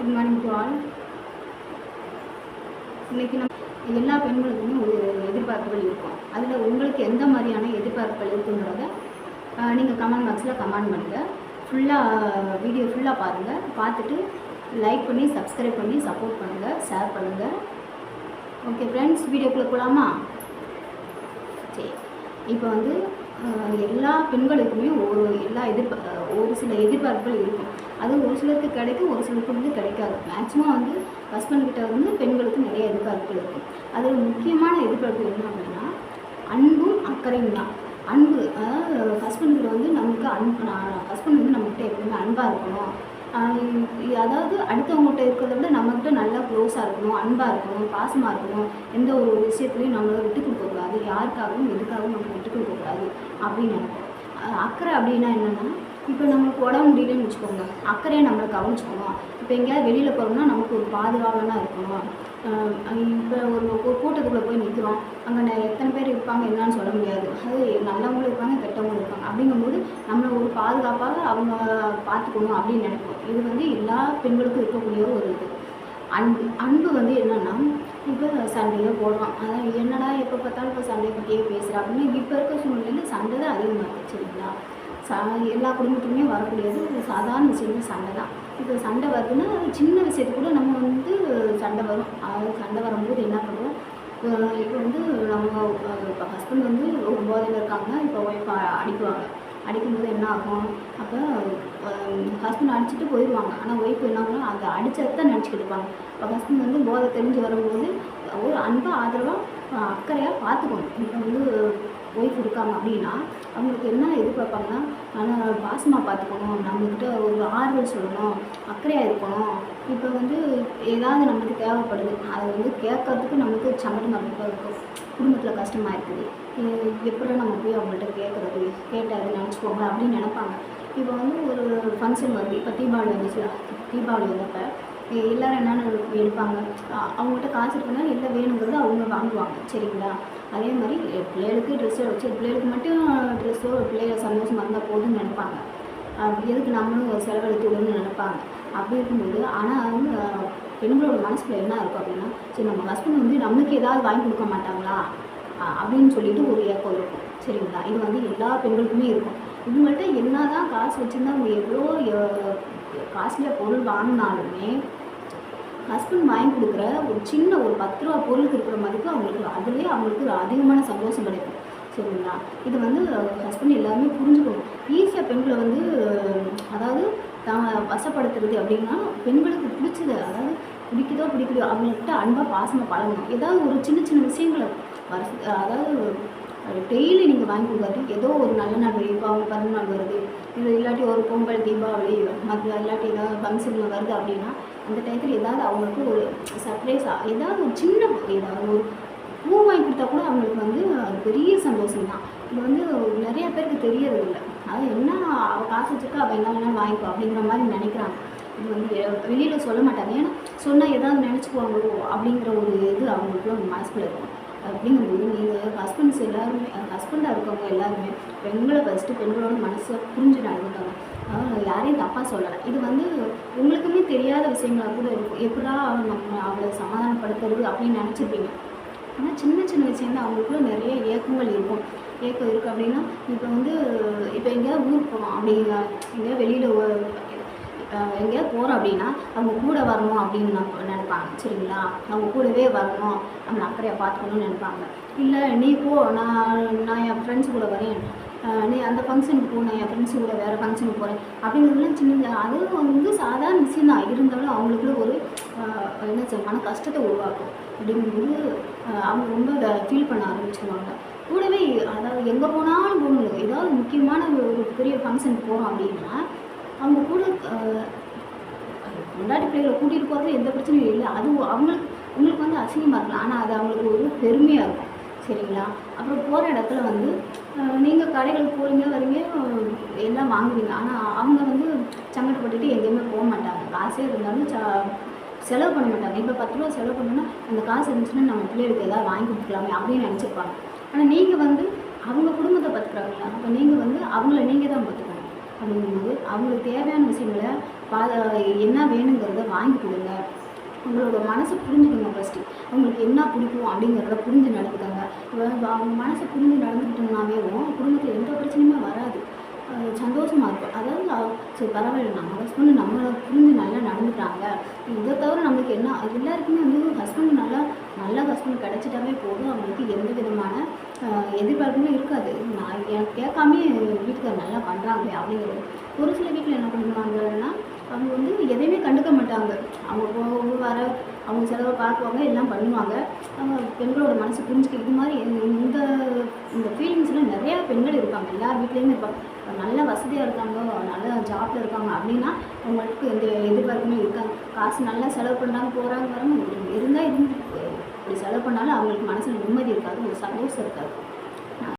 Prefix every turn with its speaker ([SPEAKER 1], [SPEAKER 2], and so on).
[SPEAKER 1] Good morning to all இன்றைக்கி நம்ம எல்லா பெண்களுக்குமே ஒரு எதிர்பார்ப்புகள் இருக்கும். அதில் உங்களுக்கு எந்த மாதிரியான எதிர்பார்ப்புகள் இருக்குங்கிறத நீங்கள் கமெண்ட் பாக்ஸில் கமெண்ட் பண்ணுங்கள் ஃபுல்லாக வீடியோ ஃபுல்லாக பாருங்கள் பார்த்துட்டு லைக் பண்ணி சப்ஸ்கிரைப் பண்ணி சப்போர்ட் பண்ணுங்கள் ஷேர் பண்ணுங்கள் ஓகே ஃப்ரெண்ட்ஸ் வீடியோக்குள்ளே போகலாமா சரி. இப்போ வந்து எல்லா பெண்களுக்குமே ஒரு எல்லா எதிர்பா ஒரு சில எதிர்பார்ப்புகள் இருக்கும். அது ஒரு சிலருக்கு கிடைக்கும் ஒரு சிலருக்கு வந்து கிடைக்காது. மேக்ஸிமம் வந்து ஹஸ்பண்ட் கிட்ட வந்து பெண்களுக்கு நிறைய எதிர்பார்ப்புகள் இருக்கும். அதில் முக்கியமான எதிர்பார்ப்பு என்ன அப்படின்னா அன்பும் அக்கறையும் தான். அன்பு அதாவது ஹஸ்பண்டுக்கு வந்து நமக்கு அன்பு ஹஸ்பண்ட் வந்து நம்மகிட்ட எப்பவுமே அன்பாக இருக்கணும். அதாவது அடுத்தவங்ககிட்ட இருக்கிறத விட நம்மகிட்ட நல்லா க்ளோஸாக இருக்கணும் அன்பாக இருக்கணும் பாசமாக இருக்கணும் எந்த ஒரு விஷயத்துலையும் நம்மளை விட்டு கொடுக்கக்கூடாது யாருக்காகவும் எதுக்காகவும் நம்ம விட்டு கொடுக்கக்கூடாது அப்படின்னு நினைப்போம் அக்கறை அப்படின்னா என்னென்னா இப்போ நம்மளுக்கு உடம்பு முடியலன்னு வச்சுக்கோங்க. அக்கறையை நம்மளை கவனிச்சுக்கணும். இப்போ எங்கேயாவது வெளியில் போகிறோம்னா நமக்கு ஒரு பாதுகாவலனாக இருக்கணும். இப்போ ஒரு ஒரு கூட்டத்துக்குள்ளே போய் நிற்கிறோம் அங்கே எத்தனை பேர் இருப்பாங்க என்னன்னு சொல்ல முடியாது. அது நல்லவங்களும் இருப்பாங்க கெட்டவங்களும் இருப்பாங்க. அப்படிங்கும்போது நம்மளை ஒரு பாதுகாப்பாக அவங்க பார்த்துக்கணும் அப்படின்னு நினைப்போம். இது வந்து எல்லா பெண்களுக்கும் இருக்கக்கூடிய ஒரு இது. அன்பு அன்பு வந்து என்னென்னா இப்போ சண்டையே போடுறான். அதான் என்னடா எப்போ பார்த்தாலும் இப்போ சண்டையை பற்றியே பேசுகிறா அப்படின்னு இப்போ இருக்க சூழ்நிலையில் சண்டை தான் அதிகமாக இருக்குது சரிங்களா? ச எல்லா குடும்பத்துக்குமே வரக்கூடியது ஒரு சாதாரண விஷயமே சண்டை தான். இப்போ சண்டை வருதுன்னா அது சின்ன விஷயத்துக்கு கூட நம்ம வந்து சண்டை வரும். அது சண்டை வரும்போது என்ன பண்ணுவோம்? இப்போ வந்து நம்ம இப்போ ஹஸ்பண்ட் வந்து ஒரு போதையில் இருக்காங்க இப்போ ஒய்ஃப் அடிக்குவாங்க. அடிக்கும்போது என்ன ஆகும்? அப்போ ஹஸ்பண்ட் அடிச்சுட்டு போயிடுவாங்க ஆனால் ஒய்ஃப் என்ன ஆகும் அதை அடிச்சதை தான் நினச்சிக்கிட்டு இருப்பாங்க. இப்போ ஹஸ்பண்ட் வந்து போதை தெரிஞ்சு வரும்போது ஒரு அன்பாக ஆதரவாக அக்கறையாக பார்த்துக்கணும். இப்போ வந்து ஒய்ஃப் இருக்காங்க அப்படின்னா அவங்களுக்கு என்ன எதிர்பார்ப்பாங்கன்னா நல்லா பாசமாக பார்த்துக்கணும் நம்மக்கிட்ட ஒரு ஆறுதல் சொல்லணும் அக்கறையாக இருக்கணும். இப்போ வந்து ஏதாவது நம்மளுக்கு தேவைப்படுது அதை வந்து கேட்கறதுக்கு நமக்கு சங்கடம் இருக்கும். குடும்பத்தில் கஷ்டமாக இருக்குது எப்படி நம்ம போய் அவங்கள்ட்ட கேட்குறது கேட்டாரு நினச்சிக்கோங்க அப்படின்னு நினைப்பாங்க. இப்போ வந்து ஒரு ஃபங்க்ஷன் வருது. இப்போ தீபாவளி வந்துச்சு தீபாவளி வந்தப்போ எல்லாரும் என்னென்ன எடுப்பாங்க? அவங்கள்ட்ட காசு இருக்குன்னா எல்லாம் வேணுங்கிறது அவங்க வாங்குவாங்க. சரிங்களா? அதே மாதிரி பிள்ளைகளுக்கு ட்ரெஸ்ஸோ வச்சு பிள்ளைகளுக்கு மட்டும் ட்ரெஸ்ஸோ பிள்ளைகள் சந்தோஷமாக இருந்தால் போதும்னு நினைப்பாங்க. எதுக்கு நம்மளும் ஒரு செலவழித்து விடணும்னு நினைப்பாங்க? அப்படி இருக்கும்போது ஆனால் வந்து பெண்களோட மனசில் என்ன இருக்கும் அப்படின்னா சரி நம்ம ஹஸ்பண்ட் வந்து நம்மளுக்கு ஏதாவது வாங்கி கொடுக்க மாட்டாங்களா? அப்படின்னு சொல்லிட்டு ஒரு ஏக்கம் இருக்கும். சரிங்களா? இது வந்து எல்லா பெண்களுக்குமே இருக்கும். இவங்கள்ட்ட என்ன தான் காசு வச்சுருந்தா அவங்க எவ்வளோ காஸ்ட்லியாக பொருள் வாங்கினாலுமே ஹஸ்பண்ட் வாங்கி கொடுக்குற ஒரு சின்ன ஒரு பத்து ரூபா பொருளுக்கு இருக்கிற மதிப்பு அவங்களுக்கு அதுலேயே அவங்களுக்கு ஒரு அதிகமான சந்தோஷம் கிடைக்கும். சரிங்களா? இது வந்து ஹஸ்பண்ட் எல்லாருமே புரிஞ்சுக்கணும். ஈஸியாக பெண்களை வந்து அதாவது தான் வசப்படுத்துறது அப்படின்னா பெண்களுக்கு பிடிச்சது அதாவது பிடிக்குதோ பிடிக்குதோ அவங்கள்ட்ட அன்பாக பாசமாக பழகணும். ஏதாவது ஒரு சின்ன சின்ன விஷயங்களை வருஷ அதாவது டெய்லி நீங்கள் வாங்கி கொடுக்காது ஏதோ ஒரு நல்ல நாள் வருது இப்போ அவங்க பிறந்த நாள் வருது. இல்லை இல்லாட்டி ஒரு பொங்கல் தீபாவளி மற்ற இல்லாட்டி ஏதாவது ஃபங்க்ஷன் வருது அப்படின்னா அந்த டயத்தில் ஏதாவது அவங்களுக்கு ஒரு சர்ப்ரைஸாக ஏதாவது ஒரு சின்ன ஏதாவது ஒரு பூ வாங்கி கொடுத்தா கூட அவங்களுக்கு வந்து அது பெரிய சந்தோஷம் தான். இது வந்து நிறைய பேருக்கு தெரியறது இல்லை அது என்ன அவள் காசு வச்சுருக்கா அவள் என்ன வேணாலும் வாங்கிப்போ அப்படிங்கிற மாதிரி நினைக்கிறாங்க. இது வந்து வெளியில் சொல்ல மாட்டாங்க. ஏன்னா சொன்னால் ஏதாவது நினச்சிக்குவாங்களோ அப்படிங்கிற ஒரு இது அவங்களுக்குள்ள ஒரு மனசுக்குள்ள இருக்கும். அப்படிங்கும்போது நீங்கள் ஹஸ்பண்ட்ஸ் எல்லாருமே ஹஸ்பண்டாக இருக்கவங்க எல்லாருமே பெண்களை ஃபஸ்ட்டு பெண்களோட மனசை புரிஞ்சு நடந்துட்டாங்க அதாவது யாரையும் தப்பாக சொல்லலை. இது வந்து உங்களுக்குமே தெரியாத விஷயங்களாக கூட இருக்கும். எப்படா நம்ம அவளை சமாதானப்படுத்துறது அப்படின்னு நினச்சிருப்பீங்க. ஆனால் சின்ன சின்ன விஷயந்தான் அவங்களுக்குள்ள நிறைய ஏக்கங்கள் இருக்கும். ஏக்கம் இருக்குது அப்படின்னா இப்போ வந்து இப்போ எங்கேயாவது ஊருக்கு போகணும். அப்படிங்களா எங்கேயாவது வெளியில் எங்கேயாவது போகிறோம் அப்படின்னா அவங்க கூட வரணும் அப்படின்னு நினைப்பாங்க சரிங்களா? அவங்க கூடவே வரணும். நம்மளை அக்கறையாக பார்த்துக்கணும்னு நினைப்பாங்க. இல்லை நீ போ. நான் நான் என் ஃப்ரெண்ட்ஸ் கூட வரேன். நீ அந்த ஃபங்க்ஷனுக்கு போ. நான் என் ஃப்ரெண்ட்ஸ் கூட வேறு ஃபங்க்ஷனுக்கு போகிறேன் அப்படிங்கிறதுலாம் சின்ன அது வந்து சாதாரண விஷயம் தான். இருந்தாலும் அவங்களுக்குள்ள ஒரு என்ன சொல்ல மன கஷ்டத்தை உருவாக்கும். அப்படிங்கும்போது அவங்க ரொம்ப ஃபீல் பண்ண ஆரம்பிச்சிருவாங்க. கூடவே அதாவது எங்கே போனாலும் போகணும் ஏதாவது முக்கியமான ஒரு பெரிய ஃபங்க்ஷனுக்கு போகிறோம் அப்படின்னா அவங்க கூட பொண்டாட்டி முன்னாடி பிள்ளைகளை கூட்டிகிட்டு போகிறது எந்த பிரச்சனையும் இல்லை. அது அவங்களுக்கு உங்களுக்கு வந்து அசிங்கமாக இருக்கலாம். ஆனால் அது அவங்களுக்கு ஒரு பெருமையாக இருக்கும். சரிங்களா? அப்புறம் போகிற இடத்துல வந்து நீங்கள் கடைகளுக்கு போகிறீங்க வரீங்க எல்லாம் வாங்குவீங்க. ஆனால் அவங்க வந்து சங்கடப்பட்டுட்டு எங்கேயுமே போக மாட்டாங்க. காசே இருந்தாலும் ச செலவு பண்ண மாட்டாங்க. இப்போ பத்து ரூபா செலவு பண்ணோன்னா அந்த காசு இருந்துச்சுன்னா நம்ம பிள்ளைகளுக்கு ஏதாவது வாங்கி கொடுத்துக்கலாமே அப்படின்னு நினச்சிருப்பாங்க ஆனால் நீங்கள் வந்து அவங்க குடும்பத்தை பார்த்துக்குறாங்களா அப்போ நீங்கள் வந்து அவங்கள நீங்கள் தான் பார்த்துக்கணும். அப்படிங்கும்போது அவங்களுக்கு தேவையான விஷயங்களை பா என்ன வேணுங்கிறத வாங்கி கொடுங்க. உங்களோட மனசை புரிஞ்சுக்கோங்க ஃபஸ்ட்டு உங்களுக்கு என்ன பிடிக்கும் அப்படிங்கிறத புரிஞ்சு நடந்துக்கோங்க. இப்போ அவங்க மனசை புரிஞ்சு நடந்துக்கிட்டோம்னாவே குடும்பத்தில் எந்த பிரச்சனையுமே வராது. சந்தோஷமாக இருக்கும். அதாவது சரி பரவாயில்ல நம்ம ஹஸ்பண்டு நம்மளை புரிஞ்சு நல்லா நடந்துக்கிறாங்க. இதை தவிர நம்மளுக்கு என்ன எல்லாருக்குமே வந்து ஹஸ்பண்ட் நல்லா நல்ல ஹஸ்பண்ட் கிடச்சிட்டாவே போதும். அவங்களுக்கு எந்த வித எதிர்பார்ப்புமே இருக்காது. நான் எனக்கு கேட்காமே வீட்டுக்கார் நல்லா பண்ணுறாங்களே அப்படிங்கிறது ஒரு சில வீட்டில் என்ன பண்ணுவாங்கன்னா அவங்க வந்து எதையுமே கண்டுக்க மாட்டாங்க. அவங்க போக வர அவங்க செலவை பார்க்குவாங்க எல்லாம் பண்ணுவாங்க. அவங்க பெண்களோட மனசு புரிஞ்சுக்க இது மாதிரி இந்த இந்த ஃபீலிங்ஸ்லாம் நிறையா பெண்கள் இருப்பாங்க. எல்லார் வீட்லேயுமே இருப்பாங்க. நல்ல வசதியாக இருக்காங்க நல்ல ஜாப்பில் இருக்காங்க அப்படின்னா அவங்களுக்கு எந்த எதிர்பார்ப்புமே இருக்காங்க காசு நல்லா செலவு பண்ணுறாங்க போகிறாங்க வராங்க. இருந்தால் இருந்து இப்படி செலவு பண்ணாலும் அவங்களுக்கு மனசில் நிம்மதி இருக்காது ஒரு சந்தோஷம் இருக்காது.